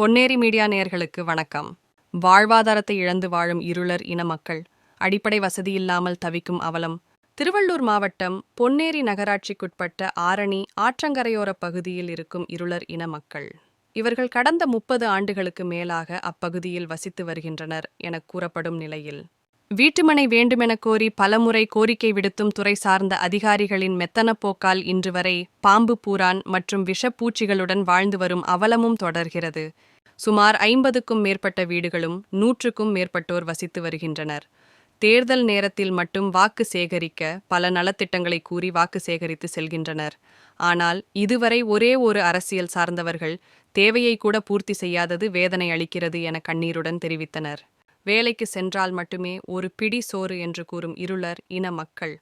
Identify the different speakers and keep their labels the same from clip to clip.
Speaker 1: Ponneri media நேயர்களுக்கு வணக்கம். வாழ்வாதாரத்தை இழந்து வாழும் இருளர் இன மக்கள் அடிப்படை வசதி இல்லாமல் தவிக்கும் அவலம் திருவள்ளூர் மாவட்டம் பொன்னேரி நகராட்சிக்குட்பட்ட ஆரணி ஆற்றங்கரையோர பகுதியில் இருக்கும் இருளர் இன மக்கள். இவர்கள் கடந்த முப்பது ஆண்டுகளுக்கு மேலாக அப்பகுதியில் வசித்து வருகின்றனர் என கூறப்படும் நிலையில் வீட்டுமனை வேண்டுமென கோரி பலமுறை கோரிக்கை விடுத்தும் துறை சார்ந்த அதிகாரிகளின் மெத்தன போக்கால் இன்று வரை பாம்பு பூரான் மற்றும் விஷப்பூச்சிகளுடன் வாழ்ந்து வரும் அவலமும் தொடர்கிறது. சுமார் ஐம்பதுக்கும் மேற்பட்ட வீடுகளும் நூற்றுக்கும் மேற்பட்டோர் வசித்து வருகின்றனர். தேர்தல் நேரத்தில் மட்டும் வாக்கு சேகரிக்க பல நலத்திட்டங்களை கூறி வாக்கு சேகரித்து செல்கின்றனர். ஆனால் இதுவரை ஒரே ஒரு அரசியல் சார்ந்தவர்கள் தேவையை கூட பூர்த்தி செய்யாதது வேதனை அளிக்கிறது என கண்ணீருடன் தெரிவித்தனர். வேலைக்கு சென்றால் மட்டுமே ஒரு பிடி சோறு என்று கூறும் இருளர் இன மக்கள்.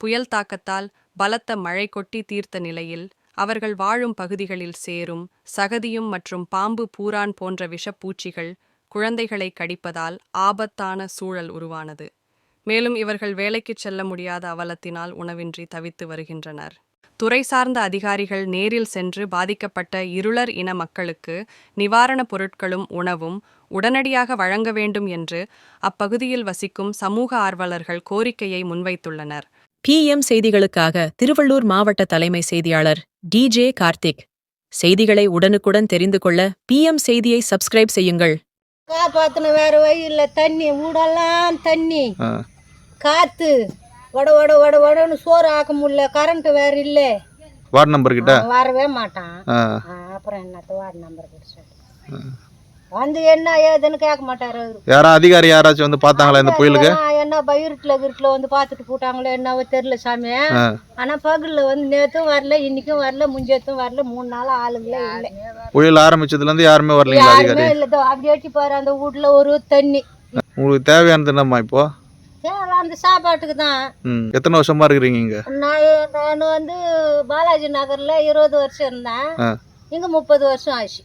Speaker 1: புயல் தாக்கத்தால் பலத்த மழை கொட்டி தீர்த்த நிலையில் அவர்கள் வாழும் பகுதிகளில் சேரும் சகதியும் மற்றும் பாம்பு பூரான் போன்ற விஷப்பூச்சிகள் குழந்தைகளை கடிப்பதால் ஆபத்தான சூழல் உருவானது. மேலும் இவர்கள் வேலைக்குச் செல்ல முடியாத அவலத்தினால் உணவின்றி தவித்து வருகின்றனர். துறை சார்ந்த அதிகாரிகள் நேரில் சென்று பாதிக்கப்பட்ட இருளர் இன மக்களுக்கு நிவாரணப் பொருட்களும் உணவும் உடனடியாக வழங்க வேண்டும் என்று அப்பகுதியில் வசிக்கும் சமூக ஆர்வலர்கள் கோரிக்கையை முன்வைத்துள்ளனர்.
Speaker 2: பிஎம் செய்திகளுக்காக திருவள்ளூர் மாவட்ட தலைமை செய்தியாளர் டிஜே கார்த்திக். செய்திகளை உடனுக்குடன் தெரிந்து கொள்ள பிஎம் செய்தியை சப்ஸ்கிரைப் செய்யுங்கள்.
Speaker 3: காப்பாத்தின வேற வழி இல்லை. தண்ணி வீடெல்லாம் தண்ணி. காத்து. வட வட வட வடன்னு சோறு ஆக்க முடியல. கரண்ட் வேற இல்லை.
Speaker 4: வார்டு நம்பர் கிட்ட?
Speaker 3: வரவே மாட்டான். அப்புறம் என்னத்த வார்டு நம்பர் கிடைச்சது வந்து என்ன ஏதுன்னு கேட்க மாட்டாரு
Speaker 4: யாரா அதிகாரி யாராச்சும் வந்து பார்த்தாங்களா இந்த புயலுக்கு?
Speaker 3: ஆ, என்ன பயிருட்டில் கிருட்டில் வந்து பார்த்துட்டு போட்டாங்களோ என்னவோ தெரியல சாமி. ஆனா பகல்ல வந்து நேத்தும் வரல இன்னைக்கும் வரல முஞ்சத்தும் வரல மூணு நாள் ஆளுங்களே இல்லை.
Speaker 4: புயல் ஆரம்பிச்சதுல இருந்து யாருமே வரலீங்களா
Speaker 3: யாருமே
Speaker 4: அதிகாரி?
Speaker 3: இல்லை. இதோ அப்படி எட்டி பாரு அந்த வீட்டுல ஒரு தண்ணி.
Speaker 4: உங்களுக்கு தேவையானது என்னம்மா இப்போ?
Speaker 3: அந்த சாப்பாட்டுக்கு தான்.
Speaker 4: எத்தனை வருஷமா இருக்கிறீங்க இங்க?
Speaker 3: நான் நான் வந்து பாலாஜி நகர்ல இருபது வருஷம் இருந்தேன். இங்க முப்பது வருஷம் ஆச்சு.